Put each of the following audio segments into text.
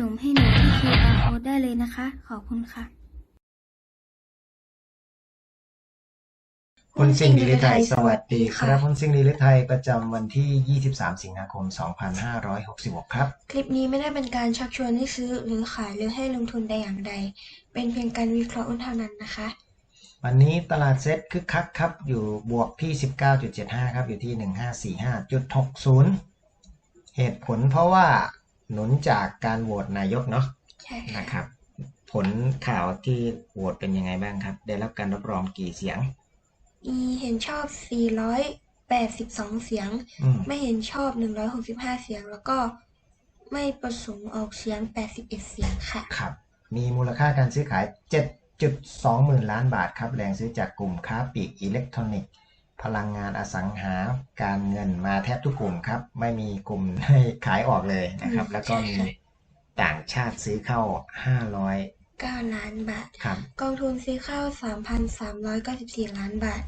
นมให้หนูที่ QR code ได้เลยนะคะ ขอบคุณค่ะ คุณซิ่งดีลิไทยสวัสดีคค่ะรับคุณซิ่งดีลิไทยประจำวันที่ 23 สิงหาคม 2566 ครับ คลิปนี้ไม่ได้เป็นการชักชวนให้ซื้อหรือขายหรือให้ลงทุนใดอย่างใด เป็นเพียงการวิเคราะห์หุ้นเท่านั้นนะคะ วันนี้ตลาดเซ็ตคึกคักครับ อยู่บวกที่ 19.75 ครับ อยู่ที่ 1545.60 เหตุผลเพราะว่า หนุนจากการโหวตนายกเนาะใช่ค่ะนะครับ ผลข่าวที่โหวตเป็นยังไงบ้างครับ ได้รับการรับรองกี่เสียง มีเห็นชอบ 482 เสียงอืมไม่เห็นชอบ 165 เสียง แล้วก็ไม่ประสงค์ออกเสียง 81 เสียงค่ะ ครับ มีมูลค่าการซื้อขาย 7.2 หมื่นล้านบาทครับ แรงซื้อจากกลุ่มค้าปลีกอิเล็กทรอนิกส์ พลังงานอสังหาการเงินมาแทบทุกกลุ่มครับ ไม่มีกลุ่มให้ขายออกเลยนะครับอืมแล้วก็มีใช่ต่างชาติซื้อเข้า500 9 ล้านบาทครับกองทุนซื้อเข้า 3,394 ล้านบาท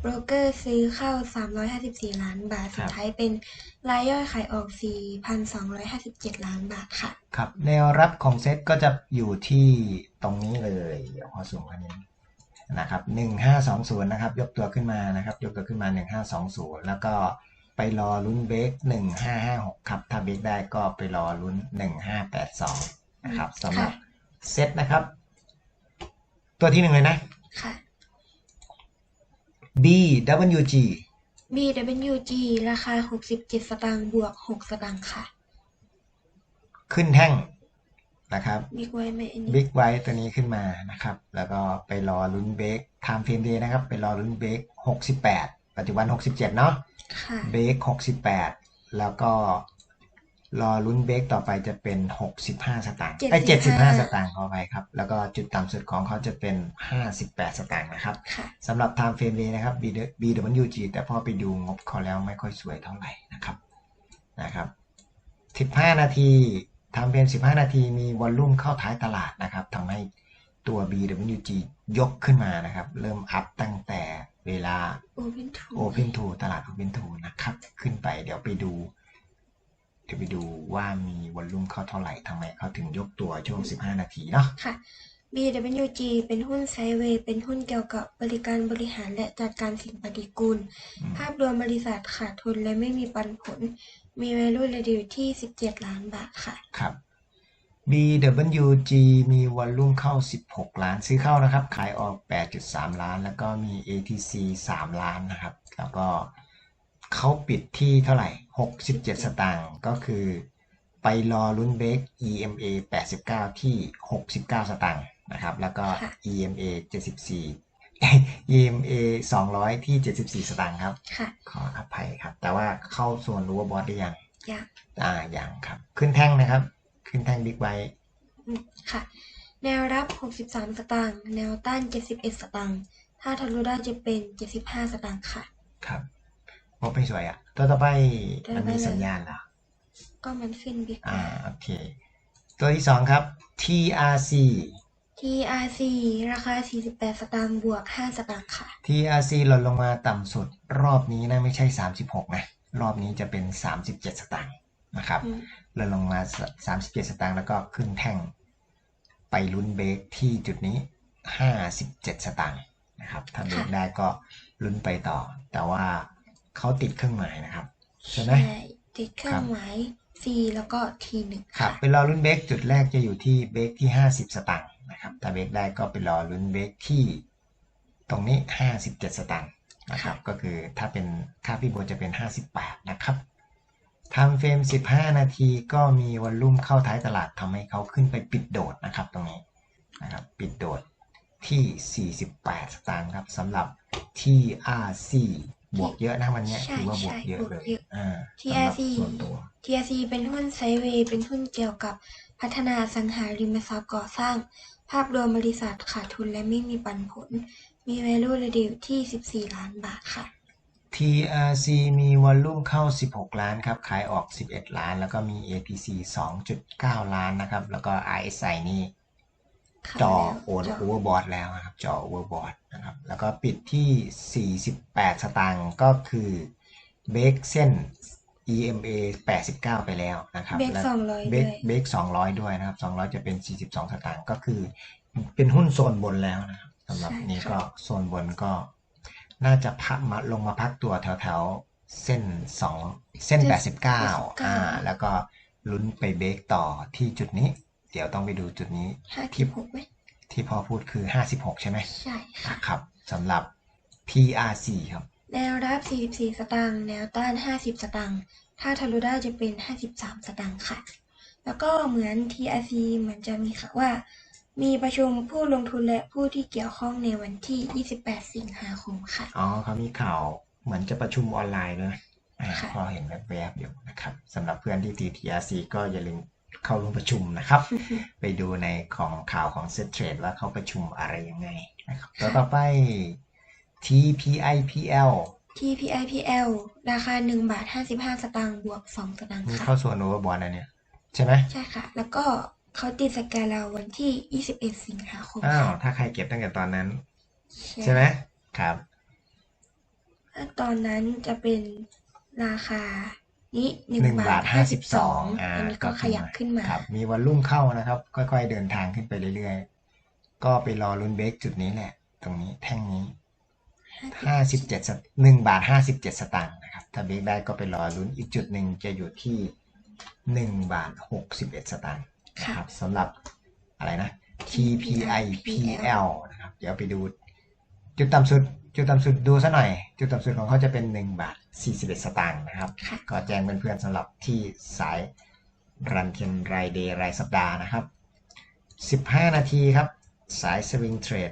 โบรกเกอร์ซื้อเข้า 354 ล้านบาท สุดท้ายเป็นรายย่อยขายออก 4,257 ล้านบาทค่ะ ครับ แนวรับของเซ็ตก็จะอยู่ที่ตรงนี้เลย เดี๋ยวขอสูงกันนี้ นะครับ1520นะครับยกตัวขึ้นมานะครับยกตัวขึ้นมา 1520 แล้วก็ไปรอลุ้นเบรก1556ครับถ้าเบรกได้ก็ไปรอลุ้น 1582นะครับสำหรับเซ็ตนะครับ ตัวที่หนึ่งเลยนะค่ะ BWG BWG ราคา 67 สตางค์บวก 6 สตางค์ค่ะ ขึ้นแท่ง นะครับบิ๊กไว้ไหมอันนี้บิ๊กไวท์ตัวนี้ขึ้นมานะครับ แล้วก็ไปรอลุ้นเบรกไทม์เฟรมเดย์นะครับ ไปรอลุ้นเบรก68ปัจจุบัน67เนาะค่ะเบรก68แล้วก็รอลุ้นเบรกต่อไปจะเป็น65สตางค์ไอ้ย75สตางค์ขอไปครับ แล้วก็จุดต่ำสุดของเขาจะเป็น58สตางค์นะครับค่ะสำหรับ time frame day นะครับ BWG แต่พอไปดูงบเขาแล้วไม่ค่อยสวยเท่าไหร่นะครับนะครับ15นาที time frame 15 นาทีมีวอลลุ่มเข้าท้ายตลาดนะครับทำให้ตัว BWG ยกขึ้นมานะครับ เริ่มอัพตั้งแต่เวลา Open to Open to ตลาด Open to นะครับ ขึ้นไปเดี๋ยวไปดู เดี๋ยวไปดูว่ามีวอลลุ่มเข้าเท่าไหร่ทำไมเขาถึงยกตัวช่วง 15 นาทีเนาะค่ะ BWG เป็นหุ้นไซด์เวย์ เป็นหุ้นเกี่ยวกับบริการบริหารและจัดการสิ่งปฏิกูลอืมภาพรวมบริษัทขาดทุนและไม่มีปันผล มี value เรดิวที่ 17 ล้านบาทค่ะ ครับ BWG มีวอลลุ่มเข้า 16 ล้าน ซื้อเข้านะครับ ขายออก 8.3 ล้าน แล้วก็มี ATC 3 ล้านนะครับ แล้วก็เขาปิดที่เท่าไหร่ 67 สตางค์ ก็คือไปรอลุ้นเบรก EMA 89 ที่ 69 สตางค์ นะครับ แล้วก็ค่ะ EMA 74 EMA 200 ที่ 74 สตางค์ครับค่ะขออภัยครับ แต่ว่าเข้าส่วนรูบอสได้ยังอยากอ่ายังครับ ขึ้นแท่งนะครับ ขึ้นแท่งบิ๊กไบอืมค่ะ แนวรับ 63 สตางค์ แนวต้าน 71 สตางค์ ถ้าทะลุได้จะเป็น 75 สตางค์ค่ะ ครับโอ้ไม่สวยอะ ตัวต่อไปตัวต่มัอนไปมีเลยสัญญาณเหรอ ก็มันขึ้นบิ๊กอ่า โอเค ตัวที่สองครับ TRC TRC ราคา 48 สตางค์บวก 5 สตางค์ค่ะ TRC หล่นลงมาต่ำสุดรอบนี้นะไม่ใช่ 36 นะ รอบนี้จะเป็น 37 สตางค์นะครับอืมหล่นลงมา 37 สตางค์แล้วก็ขึ้นแท่ง ไปลุ้นเบรกที่จุดนี้ 57 สตางค์นะครับถ้าเบรกค่ะได้ก็ลุ้นไปต่อ แต่ว่าเขาติดเครื่องหมายนะครับ ใช่ไหมติดเครื่องหมาย C แล้วก็ T1 ครับค่ะไปรอลุ้นเบรกจุดแรกจะอยู่ที่เบรกที่ 50 สตางค์ นะครับถ้าเบรกได้ก็ไปรอลุ้นเบรกที่ตรงนี้ 57 สตางค์นะครับก็คือถ้าเป็นค่าพี่โบจะเป็น 58 นะครับทำเฟรม 15 นาทีก็มีวอลลุ่มเข้าท้ายตลาดทำให้เขาขึ้นไปปิดโดดนะครับตรงนี้นะครับปิดโดดที่ 48 สตางค์ครับสำหรับ TRC บวกเยอะนะวันเนี้ยใช่ถือว่าบวกใช่เยอะบวกเลยเยอะอ่า TRC สำหรับส่วนตัว TRC เป็นหุ้นไซด์เวย์เป็นหุ้นเกี่ยวกับพัฒนาอสังหาริมทรัพย์ก่อสร้าง ภาพรวมบริษัทขาดทุนและไม่มีปันผล มี value เรดิวที่ 14 ล้านบาทค่ะ TRC มีวอลลุ่มเข้า 16 ล้านครับ ขายออก 11 ล้าน แล้วก็มี ATC 2.9 ล้านนะครับ แล้วก็ RSI นี่ค่ะจอแล้วโอนจอโอเวอร์บอทแล้วนะครับจอโอเวอร์บอทนะครับ แล้วก็ปิดที่ 48 สตางค์ก็คือเบรกเส้น EMA 89 ไปแล้วนะครับเบรกและสองร้อยเบรด้กวยเบรก200ด้วยนะครับ200จะเป็น 42 สตางค์ก็คือ เป็นหุ้นโซนบนแล้วนะครับสำหรับใช่นี้ค่ะก็โซนบนก็ น่าจะพักมาลงมาพักตัวแถวแถวๆเส้นสองเส้น 89อ่า แล้วก็ลุ้นไปเบรกต่อที่จุดนี้ เดี๋ยวต้องไปดูจุดนี้ห้าสิบหกไหมที่พ่อพูดคือ 56 ใช่ไหมใช่ค่ะนะครับสำหรับ PRC ครับ แนวรับ 44 สตางค์ แนวต้าน 50 สตางค์ ถ้าทะลุได้จะเป็น 53 สตางค์ค่ะ แล้วก็เหมือน TRC เหมือนจะมีค่ะว่า มีประชุมผู้ลงทุนและผู้ที่เกี่ยวข้องในวันที่ 28 สิงหาคมค่ะ อ๋อเขามีข่าวเหมือนจะประชุมออนไลน์ด้วยนะอ่าค่ะพอเห็นแวบๆอยู่นะครับสำหรับเพื่อนที่ TTRC ก็อย่าลืมเข้าร่วมประชุมนะครับ ไปดูในของข่าวของ Set Trade ว่าเขาประชุมอะไรยังไงนะครับตัวต่อไป TPIPL TPIPL ราคา1บาท55สตางค์บวก2สตางค์นี่ค่ะ เข้าส่วนโอเวอร์บอลนะเนี่ย ใช่ไหมใช่ค่ะ แล้วก็เขาติดสแกนเราวันที่21สิงหาคมอ้าวค่ะถ้าใครเก็บตั้งแต่ตอนนั้น ใช่ไหมครับ ถ้าตอนนั้นจะเป็นราคานี้หนึ่ง1บาบาททห้าสิบสอง52อ่าอันนี้ก็ขยับขึ้นมา ครับ มีวันรุ่งเข้านะครับ ค่อยๆเดินทางขึ้นไปเรื่อยๆ ก็ไปรอลุ้นเบรกจุดนี้แหละ ตรงนี้แท่งนี้ ห้าสิบเจ็ดหนึ่งบาทห้าสิบเจ็ดสตางค์นะครับ ถ้าเบรกได้ก็ไปรอลุ้นอีกจุดหนึ่งจะอยู่ที่หนึ่งบาทหกสิบเอ็ดสตางค์นะครับสำหรับอะไรนะ TPIPL นะครับ เดี๋ยวไปดู จุดต่ำสุด จุดต่ำสุดดูซะหน่อย จุดต่ำสุดของเขาจะเป็น1บาท41สตางค์นะครับค่ะก็แจ้งเพื่อนๆสำหรับที่สายรันเทนรายเดย์รายสัปดาห์นะครับ15นาทีครับ สายสวิงเทรด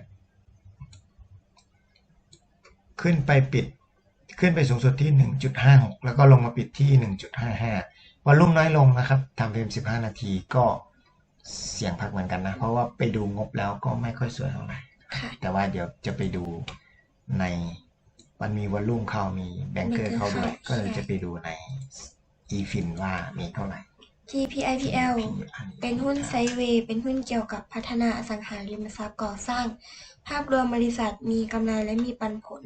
ขึ้นไปปิด ขึ้นไปสูงสุดที่ 1.56 แล้วก็ลงมาปิดที่ 1.55วันรุ่มน้อยลงนะครับทำเพียง15 นาทีก็เสี่ยงพักเหมือนกันนะ เพราะว่าไปดูงบแล้วก็ไม่ค่อยสวยเท่าไหร่ค่ะแต่ว่าเดี๋ยวจะไปดูในมันมีวอลลุ่มเข้ามีแบงเกอร์เข้าด้วย ก็เลยจะไปดูใน e-fin ว่ามีเท่าไหร่ TPIPL เป็นหุ้นไซด์เวย์ เป็นหุ้นเกี่ยวกับพัฒนาอสังหาริมทรัพย์ก่อสร้าง ภาพรวมบริษัทมีกำไรและมีปันผล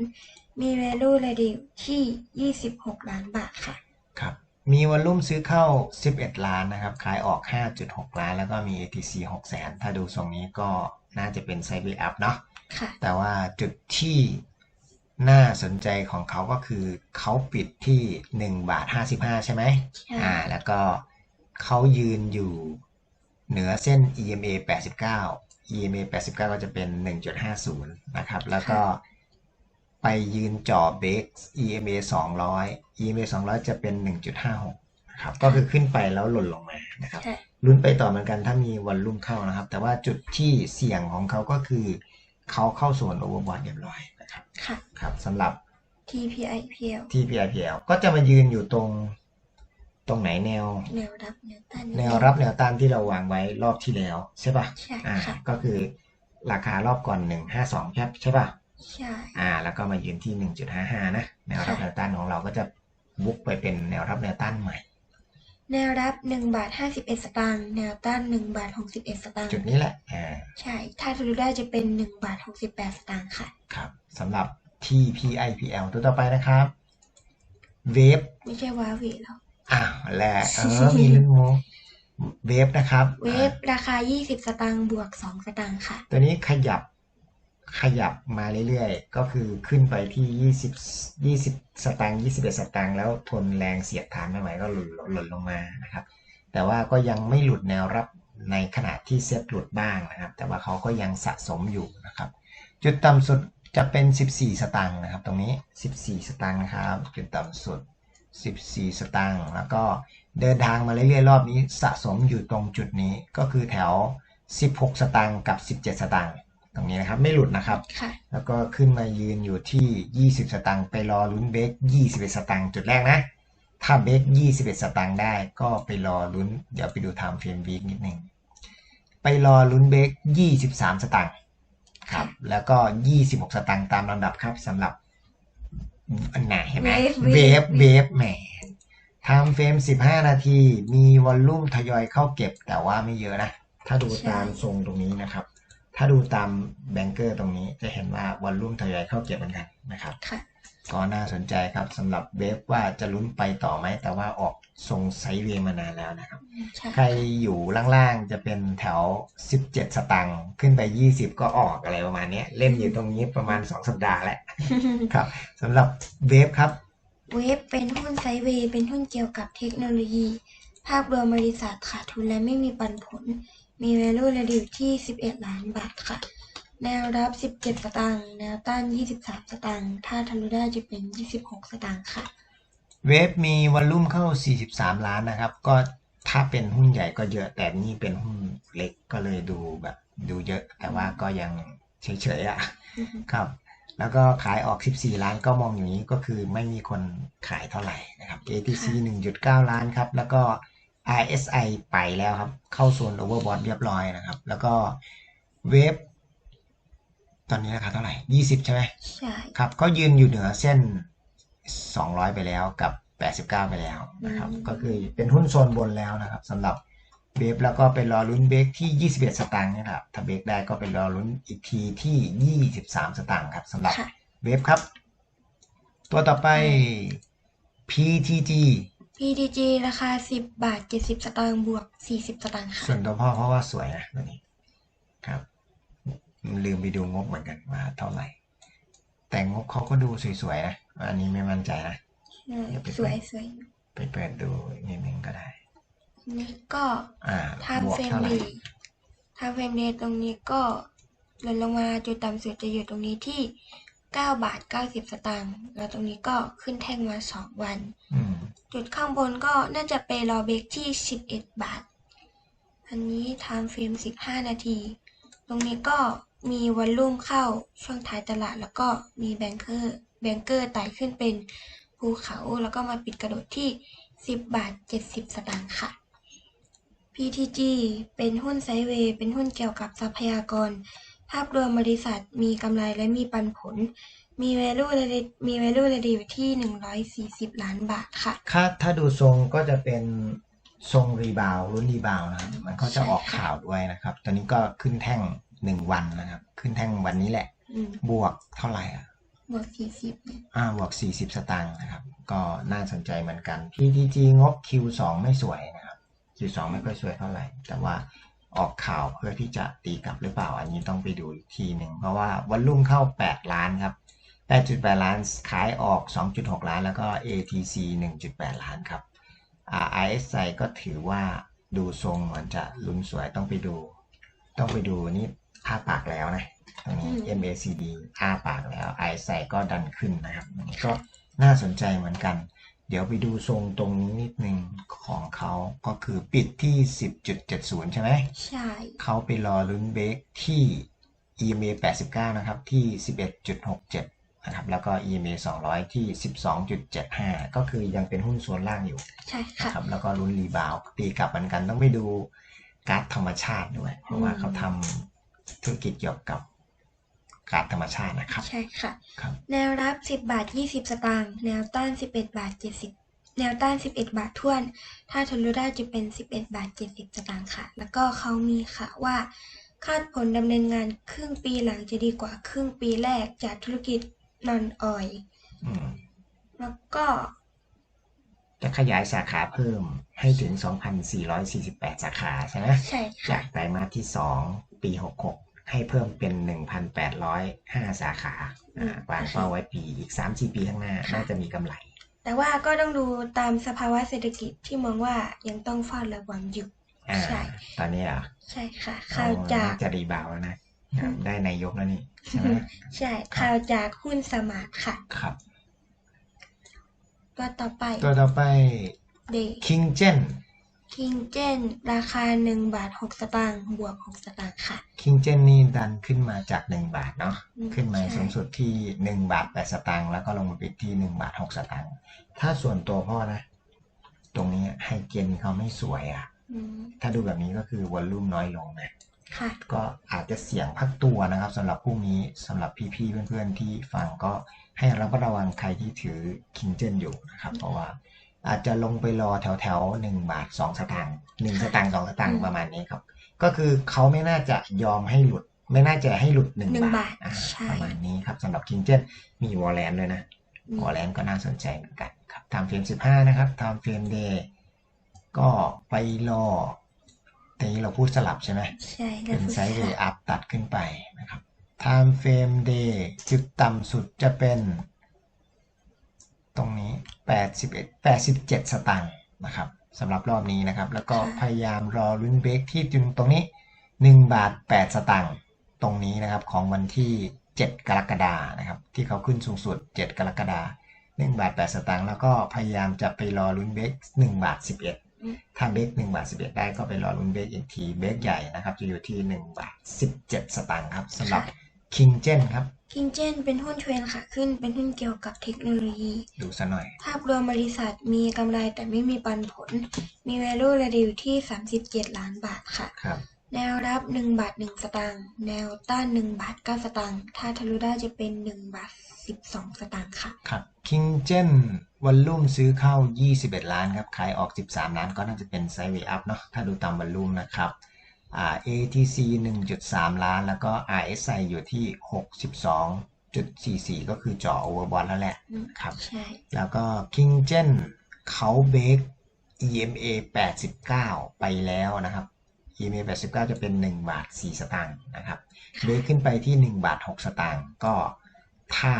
มี value ระดิวที่ 26 ล้านบาทค่ะ ครับ มีวอลลุ่มซื้อเข้า 11 ล้านนะครับ ขายออก 5.6 ล้าน แล้วก็มี ATC 6แสน ถ้าดูทรงนี้ก็น่าจะเป็นไซด์เวย์อัพเนาะ ค่ะ แต่ว่าจุดที่น่าสนใจของเขาก็คือเขาปิดที่ 1 บาท 55 ใช่ไหมใช่อ่า แล้วก็ เขายืนอยู่เหนือเส้น EMA 89 EMA 89 ก็จะเป็น 1.50 นะครับ แล้วก็ไปยืนจ่อเบรก EMA 200 EMA 200 จะเป็น 1.56นะครับ ก็คือขึ้นไปแล้วหล่นลงมานะครับค่ะลุ้นไปต่อเหมือนกันถ้ามีวันรุ่มเข้านะครับ แต่ว่าจุดที่เสี่ยงของเขาก็คือเขาเข้าโซนโอเวอร์บอทเรียบร้อยนะครับค่ะครับสำหรับ TPIPL ที่ PIPL ก็จะมายืนอยู่ตรง ตรงไหนแนว แนวรับแนวต้านแนวรับแนวต้านที่เราวางไว้รอบที่แล้ว ใช่ปะใช่อ่าค่ะก็คือราคารอบก่อน152แคปใช่ปะใช่อ่า แล้วก็มายืนที่1.55นะแนวรับค่ะแนวต้านของเราก็จะบุกไปเป็นแนวรับแนวต้านใหม่ แนวรับ1บาท51สตางค์แนวต้าน1บาท61สตางค์จุดนี้แหละอ่าใช่ ถ้าทะลุได้จะเป็น1บาท68สตางค์ค่ะ ครับสำหรับ TPIPL ตัวต่อไปนะครับ เวฟไม่ใช่ว้าเหวแล้ว อ้าวแหละเออมีเรื่องงงเวฟนะครับ เวฟอ่าราคา 20 สตางค์บวก 2 สตางค์ค่ะ ตัวนี้ขยับขยับมาเรื่อยๆ ก็คือขึ้นไปที่ 20 20 สตางค์21 สตางค์แล้วทนแรงเสียดทานไม่ไหวก็หล่นหล่นลงมานะครับ แต่ว่าก็ยังไม่หลุดแนวรับในขณะที่เซ็ตหลุดบ้างนะครับ แต่ว่าเขาก็ยังสะสมอยู่นะครับ จุดต่ำสุดจะเป็น 14 สตางค์นะครับ ตรงนี้ 14 สตางค์นะครับ จุดต่ำสุด 14 สตางค์แล้วก็เดินทางมาเรื่อยๆรอบนี้สะสมอยู่ตรงจุดนี้ก็คือแถว 16 สตางค์กับ 17 สตางค์ตรงนี้นะครับไม่หลุดนะครับค่ะแล้วก็ขึ้นมายืนอยู่ที่ 20 สตางค์ไปรอลุ้นเบรก21 สตางค์จุดแรกนะ ถ้าเบรก21 สตางค์ได้ก็ไปรอลุ้น เดี๋ยวไปดูไทม์เฟรมวีคนิดนึงไปรอลุ้นเบรก23 สตางค์ครับแล้วก็ 26 สตางค์ตามลำดับครับสำหรับ อันไหนเห็นไหม Wave เวฟ Wave เวฟแหมไทม์เฟรม15นาที มีวอลลุ่มทยอยเข้าเก็บแต่ว่าไม่เยอะนะ ถ้าดูตามทรงตรงนี้นะครับ ถ้าดูตามแบงเกอร์ตรงนี้จะเห็นว่าวอลลุ่มทยอยเข้าเก็บเหมือนกันนะครับค่ะก็น่าสนใจครับสำหรับเวฟว่าจะลุ้นไปต่อไหม แต่ว่าออกทรงไซด์เวย์มานานแล้วนะครับใช่ใครอยู่ล่างๆจะเป็นแถว 17 สตังค์ขึ้นไป 20 ก็ออกอะไรประมาณเนี้ยเล่นอยู่ตรงนี้ประมาณ 2 สัปดาห์แล้วครับสำหรับเวฟครับ เวฟเป็นหุ้นไซด์เวย์เป็นหุ้นเกี่ยวกับเทคโนโลยี ภาพรวมบริษัทขาดทุนและไม่มีปันผล มี value ระดิวที่ 11 ล้านบาทค่ะ แนวรับ 17 สตางค์ แนวต้าน 23 สตางค์ ถ้าทะลุได้จะเป็น 26 สตางค์ค่ะ เวฟมีวอลลุ่มเข้า 43 ล้านนะครับ ก็ถ้าเป็นหุ้นใหญ่ก็เยอะ แต่นี่เป็นหุ้นเล็กก็เลยดูแบบดูเยอะ แต่ว่าก็ยังเฉยๆอะอือฮึครับ แล้วก็ขายออก 14 ล้านก็มองอย่างนี้ก็คือไม่มีคนขายเท่าไหร่นะครับ ATC 1.9 ล้านครับ แล้วก็ RSI ไปแล้วครับ เข้าโซน overbought เรียบร้อยนะครับ แล้วก็เวฟตอนนี้ราคาเท่าไหร่ 20 ใช่ไหมใช่ครับ ก็ยืนอยู่เหนือเส้น 200 ไปแล้วกับ 89 ไปแล้วนะครับอืมก็คือเป็นหุ้นโซนบนแล้วนะครับสำหรับเบฟแล้วก็เป็นรอลุ้นเบรกที่ 21 สตางค์นะครับ ถ้าเบรกได้ก็เป็นรอลุ้นอีกทีที่ 23 สตางค์ครับสำหรับค่ะเบฟครับ ตัวต่อไป PTG PTG ราคา10บาท70สตางค์บวก40สตางค์ค่ะส่วนตัวพ่อเพราะว่าสวยนะตัวนี้ครับ ลืมไปดูงบเหมือนกันว่าเท่าไหร่ แต่งบเขาก็ดูสวยๆนะ อันนี้ไม่มั่นใจนะใช่เดี๋ยวไปสวยสวยไปเปิดดูอีกนิดนึงก็ได้ นี่ก็อ่าทำบวกเฟรมเท่าไหร่เดย์ทำเฟรมเดย์ตรงนี้ก็ลดลงมาจุดต่ำสุดจะอยู่ตรงนี้ที่9บาท90สตางค์แล้วตรงนี้ก็ขึ้นแท่งมา2วัน อืม จุดข้างบนก็น่าจะไปรอเบรกที่ 11 บาท อันนี้ไทม์เฟรม15 นาที ตรงนี้ก็มีวอลลุ่มเข้าช่วงท้ายตลาด แล้วก็มีแบงเกอร์แบงเกอร์ไต่ขึ้นเป็นภูเขาแล้วก็มาปิดกระโดดที่ 10 บาท 70 สตางค์ค่ะ PTG เป็นหุ้นไซเวย์ เป็นหุ้นเกี่ยวกับทรัพยากร ภาพรวมบริษัทมีกำไรและมีปันผล มี value ระดิมี value ระดิอยู่ที่140ล้านบาทค่ะ ถ้าถ้าดูทรงก็จะเป็นทรงรีบาวด์รุ่นรีบาวด์นะครับ มันก็จะออกใช่ค่ะข่าวด้วยนะครับ ตอนนี้ก็ขึ้นแท่งหนึ่งวันนะครับ ขึ้นแท่งวันนี้แหละ อืมบวกเท่าไหร่อะ บวก40เนี่ยอ่าบวก 40 สตางค์นะครับ ก็น่าสนใจเหมือนกัน PTG งบ Q2 ไม่สวยนะครับ Q2 ไม่ค่อยสวยเท่าไหร่ แต่ว่าออกข่าวเพื่อที่จะตีกลับหรือเปล่า อันนี้ต้องไปดูอีกทีหนึ่ง เพราะว่าวันลุ่มเข้า 8 ล้านครับ 8.8ล้าน ขายออก 2.6 ล้าน แล้วก็ ATC 1.8 ล้านครับ RSI ก็ถือว่าดูทรงเหมือนจะลุ้นสวยต้องไปดู ต้องไปดูนี่อ้าปากแล้วนะตรงนี้ MACD อ้าปากแล้ว RSI ก็ดันขึ้นนะครับอันนี้ก็น่าสนใจเหมือนกัน เดี๋ยวไปดูทรงตรงนี้นิดนึงของเขาก็คือปิดที่ 10.70 ใช่ไหมใช่เขาไปรอลุ้นเบรกที่ EMA 89 นะครับที่ 11.67 นะครับแล้วก็ EMA 200 ที่ 12.75 ก็คือยังเป็นหุ้นส่วนล่างอยู่ใช่นะค่ะครับแล้วก็ลุ้นรีบาวด์ตีกลับเหมือนกันต้องไปดูการ์ดธรรมชาติด้วย เพราะว่าเขาทำธุรกิจเกี่ยวกับการ์ดธรรมชาตินะครับ ใช่ค่ะครับแนวรับ 10 บาท 20 สตางค์แนวต้าน 11 บาท 70 แนวต้าน 11 บาทท้วน ถ้าทะลุได้จะเป็น 11 บาท 70 สตางค์ค่ะ แล้วก็เขามีค่ะว่าคาดผลดำเนินงานครึ่งปีหลังจะดีกว่าครึ่งปีแรกจากธุรกิจ นอนออย อืม แล้วก็ จะขยายสาขาเพิ่มให้ถึง 2,448 สาขาใช่ไหมใช่จาค่ะกไตรมาสที่ 2 ปี 66 ให้เพิ่มเป็น 1,805 สาขาอ่าวางเป้าไว้ปีอีก 3-4 ปีข้างหน้า น่าจะมีกำไร แต่ว่าก็ต้องดูตามสภาวะเศรษฐกิจที่มองว่ายังต้องเฝ้าระวังอยู่ อ่า ใช่ ตอนนี้เหรอะใช่ค่ะข่าวจากจะรีบาวด์แล้วนะได้นายกแล้วนี่ ใช่ไหมใช่ข่าวจากหุ้นสมาร์ทค่ะ ครับ ตัวต่อไป ตัวต่อไปเดย์ King Gen คิงเจนราคา1บาท6สตางค์บวก6สตางค์ค่ะ King Gen นี่ดันขึ้นมาจาก1บาทเนาะอืมขึ้นมาใช่สูงสุดที่1บาท8สตางค์แล้วก็ลงมาปิดที่1บาท6สตางค์ถ้าส่วนตัวพ่อนะ ตรงนี้ไฮเกนเขาไม่สวยอะ่ะอืมถ้าดูแบบนี้ก็คือวอลลุ่มน้อยลงนะ ค่ะ ก็อาจจะเสี่ยงพักตัวนะครับสำหรับพรุ่งนี้สำหรับพี่ๆเพื่อนๆที่ฟังก็ให้ระมัดระวังใครที่ถือคิงเจนอยู่นะครับ เพราะว่าอาจจะลงไปรอแถวแถวๆหนึ่งบาทสองสตางค์หนึ่งสตางค์สองสตางค์ประมาณนี้ครับ ก็คือเขาไม่น่าจะยอมให้หลุด ไม่น่าจะให้หลุดหนึ่งหนึ่งบาบาททอะใช่ประมาณนี้ครับสำหรับคิงเจนมีวอลเลนด้วยนะอืมวอลเลนก็น่าสนใจเหมือนกันครับทำเฟรมสิบห้านะครับทำเฟรมเดย์ก็ไปรอ แต่นี้เราพูดสลับใช่ไหมใช่แล้วเป็นผู้ไซด์เวชายย์อัพตัดขึ้นไปนะครับ time frame day จุดต่ำสุดจะเป็น ตรงนี้ 81 87 สตางค์นะครับสำหรับรอบนี้นะครับ แล้วก็พยายามรอลุ้นเบรกที่จุดตรงนี้ 1 บาท 8 สตางค์ตรงนี้นะครับของวันที่ 7 กรกฎานะครับ ที่เขาขึ้นสูงสุด 7 กรกฎา1บาท 8 สตางค์แล้วก็พยายามจะไปรอลุ้นเบรก1บาท 11 ถ้าเบรก1บาท11ได้ก็ไปรอลุ้นเบรกอีกทีเบรกใหญ่นะครับ จะอยู่ที่1บาท17สตางค์ครับสำหรับ King Gen ครับคิงเจนเป็นหุ้นเทรนด์ค่ะขึ้น เป็นหุ้นเกี่ยวกับเทคโนโลยี ดูซะหน่อย ภาพรวมบริษัทมีกำไรแต่ไม่มีปันผล มี value ระดิวที่ 37 ล้านบาทค่ะครับแนวรับ 1 บาท 1 สตางค์ แนวต้าน 1 บาท 9 สตางค์ ถ้าทะลุได้จะเป็น 1 บาท 12 สตางค์ค่ะ ครับ King Gen วันลุ่มซื้อเข้า 21 ล้านครับ ขายออก 13 ล้านก็น่าจะเป็นไซด์เวย์อัพเนาะถ้าดูตามวันลุ่มนะครับอ่า ATC 1.3 ล้าน แล้วก็ RSI อยู่ที่ 62.44 ก็คือจ่อ overbought แล้วแหละอืมครับ ใช่ แล้วก็ King Gen เขาเบรก EMA 89 ไปแล้วนะครับ EMA 89 จะเป็น 1 บาท 4 สตางค์นะครับเบรกขึ้นไปที่ 1 บาท 6 สตางค์ก็ ถ้า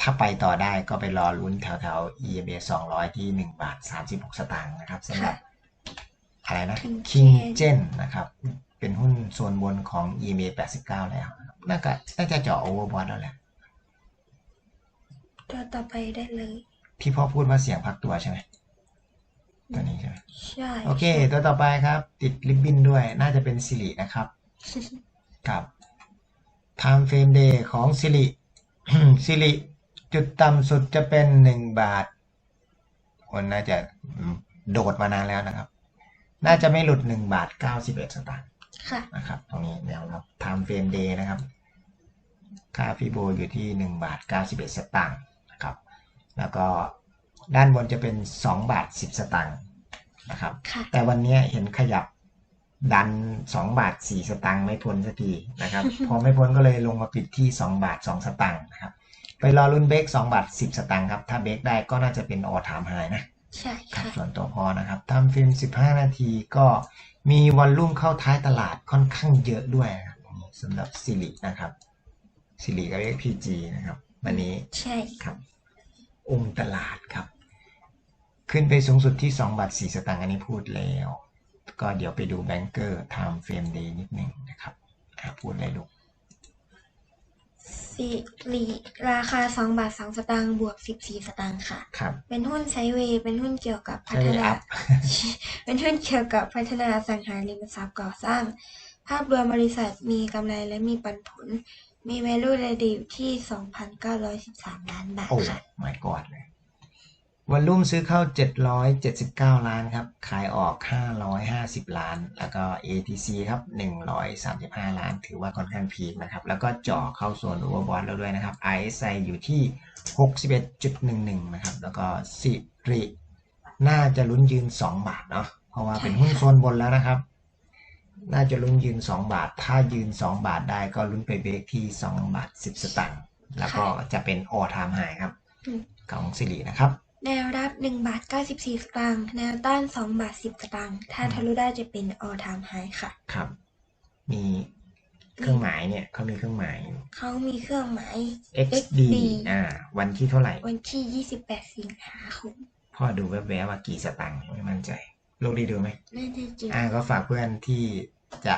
ถ้าไปต่อได้ก็ไปรอลุ้นแถวๆ EMA 200 ที่ 1 บาท 36 สตางค์นะครับสำหรับอะไรนะ King King Gen Gen นะครับ เป็นหุ้นส่วนบนของ EMA 89 แล้วนะครับน่าจะน่าจะเจาะ overbought แล้วแหละตัวต่อไปได้เลย ที่พ่อพูดว่าเสียงพักตัวใช่ไหมตัวนี้ใช่ไหมใช่ โอเค ตัวต่อไปครับ ติดริบบิ้นด้วย น่าจะเป็นสิรินะครับกับ Time Frame Day ของสิริ สิริจุดต่ำสุดจะเป็น1บาท คนน่าจะโดดมานานแล้วนะครับ น่าจะไม่หลุด1บาท91สตางค์ค่ะนะครับ ตรงนี้แนวรับ Time Frame Day นะครับ ค่าฟิโบอยู่ที่1บาท91สตางค์นะครับ แล้วก็ด้านบนจะเป็น2บาท10สตางค์นะครับค่ะแต่วันนี้เห็นขยับ ดัน2บาท4สตางค์ไม่พ้นสักทีนะครับ พอไม่พ้นก็เลยลงมาปิดที่2บาท2สตางค์นะครับ ไปรอรุ่นเบรก2บาท10สตางค์ครับ ถ้าเบรกได้ก็น่าจะเป็นออทามไฮนะ ใช่ครับค่ะส่วนตัวพอนะครับทำฟิล์ม15นาทีก็มีวอลลุ่มเข้าท้ายตลาดค่อนข้างเยอะด้วยนะครับสำหรับสิรินะครับสิริกับ XPG นะครับ วันนี้ใช่ครับอุ้มตลาดครับ ขึ้นไปสูงสุดที่2บาท4สตางค์อันนี้พูดแล้ว ก็เดี๋ยวไปดูแบงเกอร์ไทม์เฟรมเดย์นิดหนึ่งนะครับอะพูดเลยลูกสิริราคา2บาท2สตางค์บวก14สตางค์ค่ะ ครับ เป็นหุ้นไซด์เวย์เป็นหุ้นเกี่ยวกับพัใช่ฒเลยนาอัพเป็นหุ้นเกี่ยวกับพัฒนาอสังหาริมทรัพย์ก่อสร้าง ภาพรวมบริษัทมีกำไรและมีปันผล มี value ระดิวที่2,913ล้านบาทโอ้ค่ะไม่กอดเลย วันลุ่มซื้อเข้า 779 ล้านครับ ขายออก 550 ล้าน แล้วก็ ATC ครับ 135 ล้าน ถือว่าค่อนข้างพีคนะครับ แล้วก็เจ่อเข้าโซน overbought แล้วด้วยนะครับ RSI อยู่ที่ 61.11 นะครับ แล้วก็สิริน่าจะลุ้นยืน 2 บาทเนาะ เพราะว่าเป็นหุ้นโซนบนแล้วนะครับ น่าจะลุ้นยืน 2 บาท ถ้ายืน 2 บาทได้ก็ลุ้นไปเบรกที่ 2 บาท 10 สตางค์ แล้วก็จะเป็น all time high ครับ ของสิรินะครับ แนวรับ1บาท94สตางค์แนวต้าน2บาท10สตางค์ถ้าทะลุได้จะเป็น all time high ค่ะ ครับ มีเครื่องหมายเนี่ยเขามีเครื่องหมายอยู่ เขามีเครื่องหมาย XD อ่า วันที่เท่าไหร่ วันที่28สิงหาคมพ่อดูแวบๆว่ากี่สตังค์ไม่มั่นใจลูกได้ดูไหมน่าจะเจออ่าก็ฝากเพื่อนที่จะ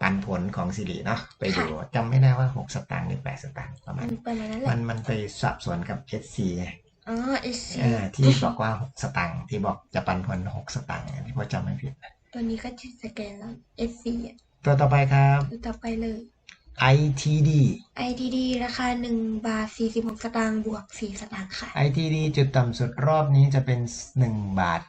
ปันผลของสิริเนาะไปดูค่ะจำไม่ได้ว่า6สตางค์หรือ8สตางค์ประมามัณนประมาณนั้นแหมัละนมันไปสับสนกับ SC ไง อ๋อ SC อ่าที่บอกว่า6สตางค์ที่บอกจะปันผล6สตางค์อันนี้พ่อจำไม่ผิดตัวนี้ก็จะสแกนแล้ว SC อะตัวต่อไปครับดูต่อไปเลย ITD ITD ราคา1บาท46 สตางค์บวก 4 สตางค์ค่ะ ITD จุดต่ำสุดรอบนี้จะเป็น 1 บาท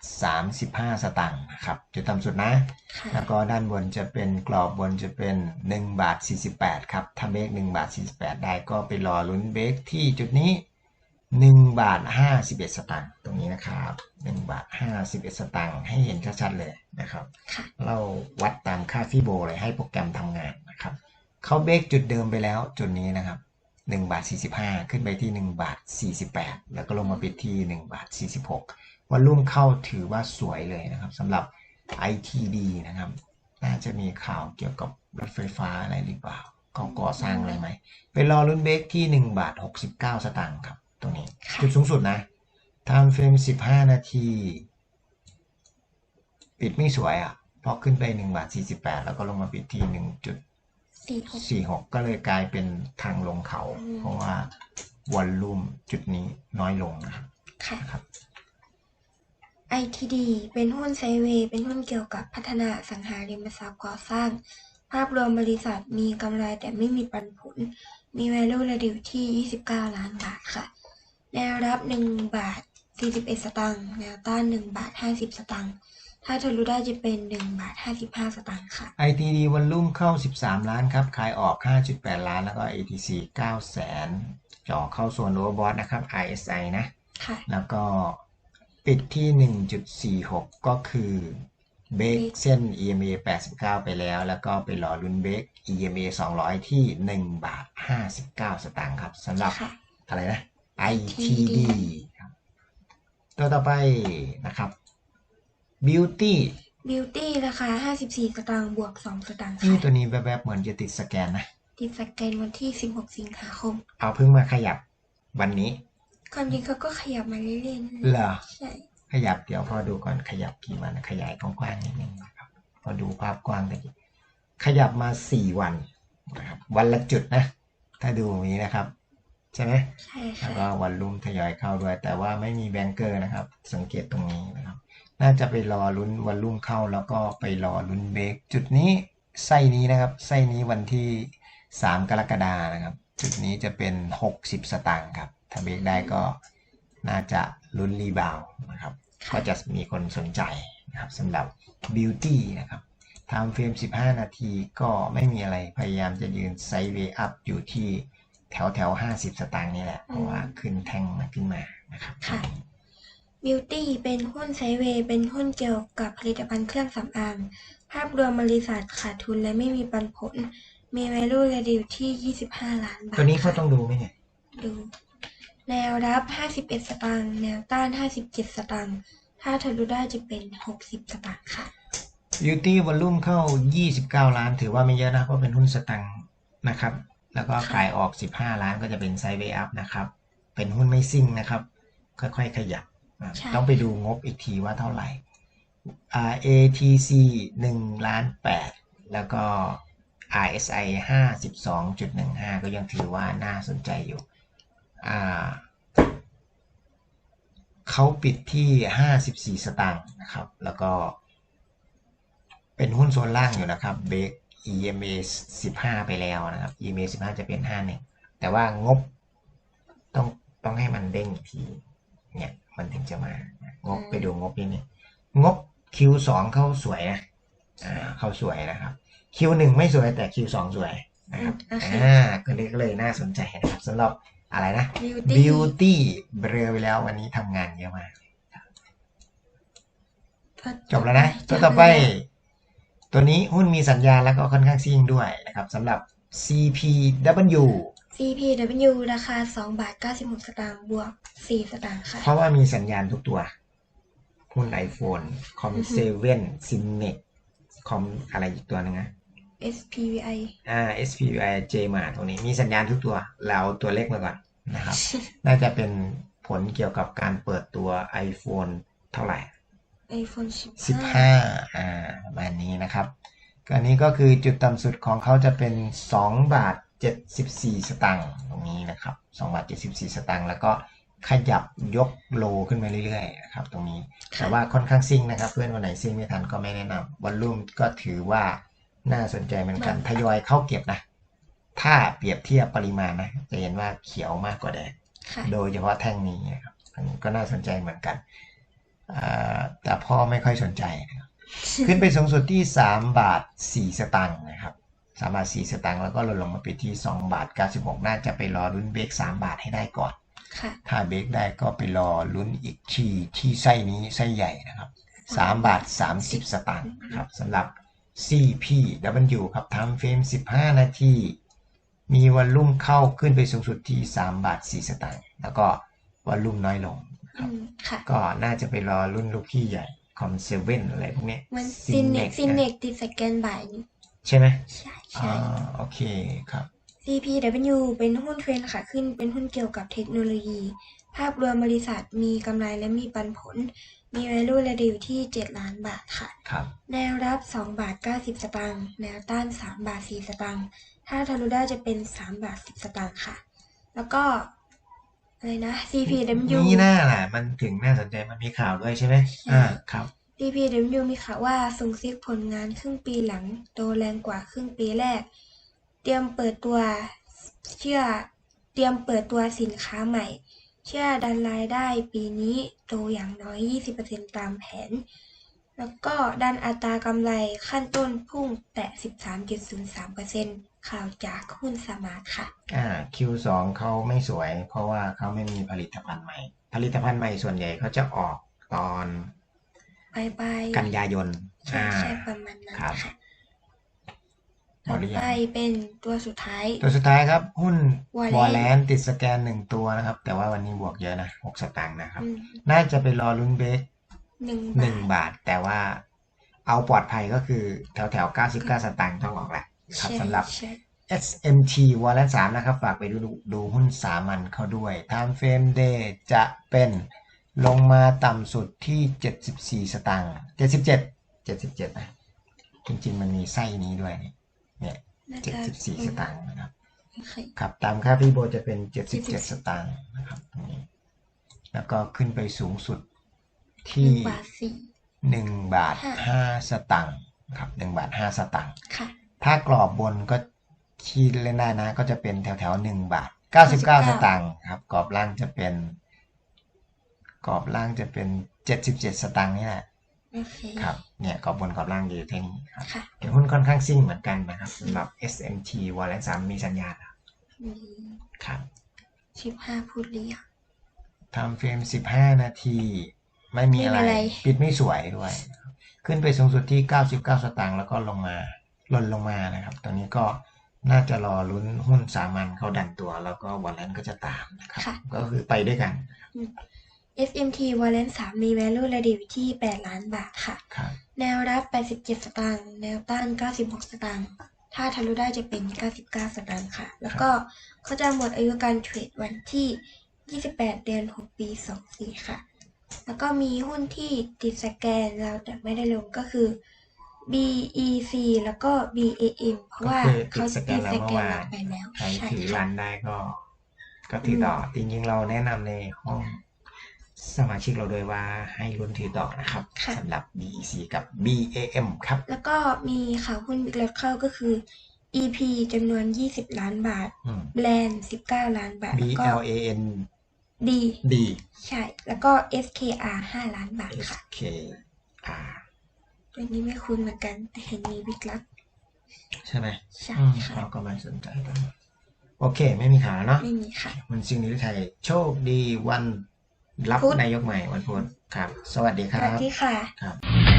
35 สตางค์นะครับ จุดต่ำสุดนะค่ะแล้วก็ด้านบนจะเป็นกรอบบนจะเป็น 1 บาท 48 ครับ ถ้าเบรก1บาท 48 ได้ก็ไปรอลุ้นเบรกที่จุดนี้ 1 บาท 51 สตางค์ตรงนี้นะครับ1บาท 51 สตางค์ให้เห็นชัดๆเลยนะครับค่ะเราวัดตามค่าฟิโบเลยให้โปรแกรมทำงานนะนะครับเขาเบรกจุดเดิมไปแล้วจุดนี้นะครับ1บาท 45 ขึ้นไปที่ 1 บาท 48 แล้วก็ลงมาปิดที่ 1 บาท 46วันรุ่มเข้าถือว่าสวยเลยนะครับสำหรับ ITD นะครับ น่าจะมีข่าวเกี่ยวกับรถไฟฟ้าอะไรหรือเปล่าก็ก่อสร้างอะไรไหมไปรอรุ่นเบรกที่ 1 บาท 69 สตางค์ครับ ตรงนี้ค่ะจุดสูงสุดนะทำเฟรม15นาที ปิดไม่สวยอะเพราะขึ้นไป1บาท48แล้วก็ลงมาปิดที่1.46สี่หกก็เลยกลายเป็นทางลงเขาอืมเพราะว่าวอลลุ่มจุดนี้น้อยลงนะครับค่ะนะครับ ITD เป็นหุ้นไซด์เวย์เป็นหุ้นเกี่ยวกับพัฒนาอสังหาริมทรัพย์ก่อสร้าง ภาพรวมบริษัทมีกำไรแต่ไม่มีปันผล มี value reduce ที่ 29 ล้านบาทค่ะ แนวรับ1บาท41 สตางค์ แนวต้าน1บาท50 สตางค์ ถ้าทะลุได้จะเป็น1บาท55 สตางค์ค่ะ ITD วอลลุ่มเข้า 13 ล้านครับ ขายออก 5.8 ล้าน แล้วก็ ATC 9แสนจ่อเข้าส่วนโอเวอร์บอทนะครับ RSI นะ ค่ะ แล้วก็ปิดที่ 1.46 ก็คือเบรกเส้น EMA 89 ไปแล้ว แล้วก็ไปรอลุ้นเบรก EMA 200 ที่ 1 บาท 59 สตางค์ครับสำหรับค่ะอะไรนะ ITD ครับตัวต่อไปนะครับ Beauty Beauty ราคา 54 สตางค์บวก 2 สตางค์ที่ค่ะตัวนี้แวบๆ เหมือนจะติดสแกนนะ ติดสแกนวันที่ 16 สิงหาคม เอาเพิ่งมาขยับวันนี้ ความจริงเขาก็ขยับมาเรื่อยๆนะเหรอ ใช่ ขยับเดี๋ยวพอดูก่อนขยับกี่วันขยายกว้างๆนิดนึงนะครับพอดูภาพกว้างตะกี้ขยับมาสี่วันนะครับ วันละจุดนะ ถ้าดูอย่างนี้นะครับ ใช่ไหมใช่แล้วค่ะก็วันรุ่มทยอยเข้าด้วย แต่ว่าไม่มีแบงเกอร์นะครับ สังเกตตรงนี้นะครับ น่าจะไปรอลุ้นวันรุ่มเข้าแล้วก็ไปรอลุ้นเบรกจุดนี้ไส้นี้นะครับไส้นี้วันที่ 3 กรกฎานะครับ จุดนี้จะเป็น 60 สตางค์ครับ ถ้าเบรกได้ก็น่าจะลุ้นรีบาวด์นะครับ ก็จะมีคนสนใจนะครับสำหรับ Beauty นะครับทำเฟรม 15 นาทีก็ไม่มีอะไรพยายามจะยืนไซด์เวย์อัพอยู่ที่ แถวแถวๆ50สตางค์นี่แหละ เพราะว่าขึ้นแท่งมาขึ้นมานะครับค่ะ Beauty เป็นหุ้นไซด์เวย์เป็นหุ้นเกี่ยวกับผลิตภัณฑ์เครื่องสำอาง ภาพรวมบริษัทขาดทุนและไม่มีปันผล มี value reduce ที่ 25 ล้านบาท ตัวนี้เขาค่ะต้องดูไหมเนี่ย ดู แนวรับ 51 สตางค์ แนวต้าน 57 สตางค์ ถ้าทะลุได้จะเป็น 60 สตางค์ค่ะ Beauty Volume เข้า 29 ล้าน ถือว่าไม่เยอะนะ เพราะเป็นหุ้นสตังค์นะครับ แล้วก็ขายออก 15 ล้านก็จะเป็นไซด์เวย์อัพนะครับ เป็นหุ้นไม่ซิ่งนะครับ ค่อยๆขยับอะใช่ต้องไปดูงบอีกทีว่าเท่าไหร่อ่า ATC 1ล้าน8แล้วก็ RSI 52.15 ก็ยังถือว่าน่าสนใจอยู่อ่าเขาปิดที่ 54 สตางค์นะครับ แล้วก็เป็นหุ้นโซนล่างอยู่นะครับ เบรก EMA 15 ไปแล้วนะครับ EMA 15 จะเป็น 51 แต่ว่างบต้องต้องให้มันเด้งอีกทีเนี่ยมันถึงจะมางบไปดูงบนิดนึงงบ Q2 เข้าสวยนะอ่าเข้าสวยนะครับ Q1 ไม่สวยแต่ Q2 สวยนะครับอืมโอเคอ่าก็เลยก็เลยน่าสนใจนะครับสำหรับอะไรนะ Beauty Beauty เบลอไปแล้ววันนี้ทำงานเยอะมากจบแล้วนะตัวต่อไป ตัวนี้หุ้นมีสัญญาณแล้วก็ค่อนข้างซิ่งด้วยนะครับสำหรับ CPW CPW ราคา2บาท96 สตางค์บวก 4 สตางค์ค่ะ เพราะว่ามีสัญญาณทุกตัวหุ้น iPhone คอมอือฮึเซเว่นซินเนกคอมอะไรอีกตัวหนึงนะ SPVI อ่า SPY J มาตรงนี้มีสัญญาณทุกตัว เราเอาตัวเลขมาก่อนนะครับ น่าจะเป็นผลเกี่ยวกับการเปิดตัว iPhone เท่าไหร่ iPhone 15 15 อ่าประมาณนี้นะครับก็อันนี้ก็คือจุดต่ำสุดของเขาจะเป็น 2 บาท 74 สตางค์ตรงนี้นะครับ 2 บาท 74 สตางค์แล้วก็ขยับยกโลขึ้นมาเรื่อยๆนะครับตรงนี้ค่ะแต่ว่าค่อนข้างซิ่งนะครับ เพื่อนวันไหนซิ่งไม่ทันก็ไม่แนะนำวอลลุ่มก็ถือว่าน่าสนใจเหมือนกันทยอยเข้าเก็บนะ ถ้าเปรียบเทียบปริมาณนะ จะเห็นว่าเขียวมากกว่าแดงค่ะโดยเฉพาะแท่งนี้นะครับอันนี้ก็น่าสนใจเหมือนกันอ่า แต่พ่อไม่ค่อยสนใจนะครับขึ้นไปสูงสุดที่ 3 บาท 4 สตางค์นะครับ3บาท4สตางค์แล้วก็ลดลงมาปิดที่ 2 บาท 96 น่าจะไปรอลุ้นเบรก3 บาทให้ได้ก่อนค่ะถ้าเบรกได้ก็ไปรอลุ้นอีกทีที่ไส้นี้ไส้ใหญ่นะครับ 3 บาท 30 สตางค์นะครับสำหรับ CPW ครับทำเฟรม 15 นาที มีวอลลุ่มเข้าขึ้นไปสูงสุดที่ 3 บาท 4 สตางค์แล้วก็วอลลุ่มน้อยลง คอืรับมค่ะก็น่าจะไปรอรุ่นลูกพี่ใหญ่คอมเซเว่นอะไรพวกเนี้ยมันซินเน็ก Cinex ซินเน็กติดสแกนบ่ายนี้ใช่ไหมใช่อ่าใช่โอเคครับ CPW เป็นหุ้นเทรนด์ค่ะขึ้นเป็นหุ้นเกี่ยวกับเทคโนโลยี ภาพรวมบริษัทมีกำไรและมีปันผล มี value ระดิวที่ 7 ล้านบาทค่ะครับแนวรับ 2 บาท 90 สตางค์แนวต้าน 3 บาท 4 สตางค์ถ้าทะลุได้จะเป็น 3 บาท 10 สตางค์ค่ะ แล้วก็ อะไรนะ CPW นี่หน้าแหละมันถึงน่าสนใจมันมีข่าวด้วยใช่ไหมใช่อ่าครับ CPW มีข่าวว่าส่งซิกผลงานครึ่งปีหลังโตแรงกว่าครึ่งปีแรก เตรียมเปิดตัวเชื่อเตรียมเปิดตัวสินค้าใหม่ เชื่อดันรายได้ปีนี้โตอย่างน้อย 20%ตามแผน แล้วก็ดันอัตรากำไรขั้นต้นพุ่งแตะ 13.03% ข่าวจากหุ้นสมาร์ทค่ะ อ่า Q2 เขาไม่สวย เพราะว่าเขาไม่มีผลิตภัณฑ์ใหม่ ผลิตภัณฑ์ใหม่ส่วนใหญ่เขาจะออกตอนไปไปกันยายนใช่อ่าใช่ประมาณนั้นครับค่ะหมต่อดหรือยังไปเป็นตัวสุดท้าย ตัวสุดท้ายครับ หุ้น Wallet วอลเลนติดสแกนหนึ่งตัวนะครับ แต่ว่าวันนี้บวกเยอะนะหกสตางค์นะครับอืมน่าจะไปรอลุ้นเบรกหนึ่งหนึ่งบาทบาท แต่ว่าเอาปลอดภัยก็คือแถวแถวๆ99สตางค์ต้องออกแหละ ครับใช่สำหรับใช่ SMT วอลเลน3นะครับ ฝากไปดูดูหุ้นสามัญเข้าด้วย Time Frame Day จะเป็นลงมาต่ำสุดที่ 74 สตางค์77 77นะจริงๆ มันมีไส้นี้ด้วย เนี่ยเนี่ยน่าจะ74 สตางค์นะครับโอเคครับตามค่าพี่โบจะเป็น77 77 สตางค์นะครับตรงนี้แล้วก็ขึ้นไปสูงสุดหที่นึ่งบาทสี่1บาทห้า5สตางค์ครับ1บาท5สตางค์ค่ะ ถ้ากรอบบนก็คีดเล่นได้นะ ก็จะเป็นแถวแถวหนึ่งบาทเก้าสิบเก้าสตางค์ครับ กรอบล่างจะเป็น กรอบล่างจะเป็นเจ็ดสิบเจ็ดสตางค์นี่แหละโอเคครับ เนี่ยกรอบบนกรอบล่างอยู่ที่นี้ครับค่ะเป็นหุ้นค่อนข้างซิ่งเหมือนกันนะครับสำหรับ SMT วอลเลนสามมีสัญญาณแล้วอืมครับสิบห้าพูดเรียงทำเฟรมสิบห้านาทีไม่มีอะไรไม่มีอะไร ปิดไม่สวยด้วย ขึ้นไปสูงสุดที่เก้าสิบเก้าสตางค์แล้วก็ลงมา หล่นลงมานะครับ ตอนนี้ก็น่าจะรอลุ้นหุ้นสามัญเขาดันตัว แล้วก็วอลเลนก็จะตามนะครับค่ะก็คือไปด้วยกัน SMT วอลเลนสามมี value ระดิวที่แปดล้านบาทค่ะครับแนวรับ 87 สตางค์ แนวต้าน 96 สตางค์ ถ้าทะลุได้จะเป็น 99 สตางค์ค่ะ แล้วก็เขาจะหมดอายุการเทรดวันที่ 28 เดือน 6 ปี 24 ค่ะ แล้วก็มีหุ้นที่ติดสแกนเราแต่ไม่ได้ลงก็คือ BEC แล้วก็ BAM เพราะว่าก็คือเขาติดสแกตินดแล้วสเมื่แกอนวานเราไปแล้ว ใครใช่ถือรัค่ะนได้ก็ ก็ถือต่อ จริงๆเราแนะนำในห้องสมาชิกเราด้วยว่าให้ลุ้นถือต่อนะครับค่ะสำหรับ BEC กับ BAM ครับ แล้วก็มีข่าวหุ้นบิ๊กเลเข้าก็คือ EP จำนวน 20 ล้านบาทอืมแบรนด์19 ล้านบาท B แล้วก็ L A N D D ใช่ แล้วก็ SKR 5 ล้านบาท S ค่ะ K R ตัวนี้ไม่คุ้นเหมือนกัน แต่เห็นมีบิ๊กลักใช่ไหมใช่อืมค่ะ เราก็ไม่สนใจตรงนี้โอเค ไม่มีข่าวแล้วเนาะไม่มีค่ะ มันซิงนิรไทยโชคดีวันรับพุธ นายกใหม่วันพุธครับ สวัสดีคสรัวัสบดีค่ะ ครับ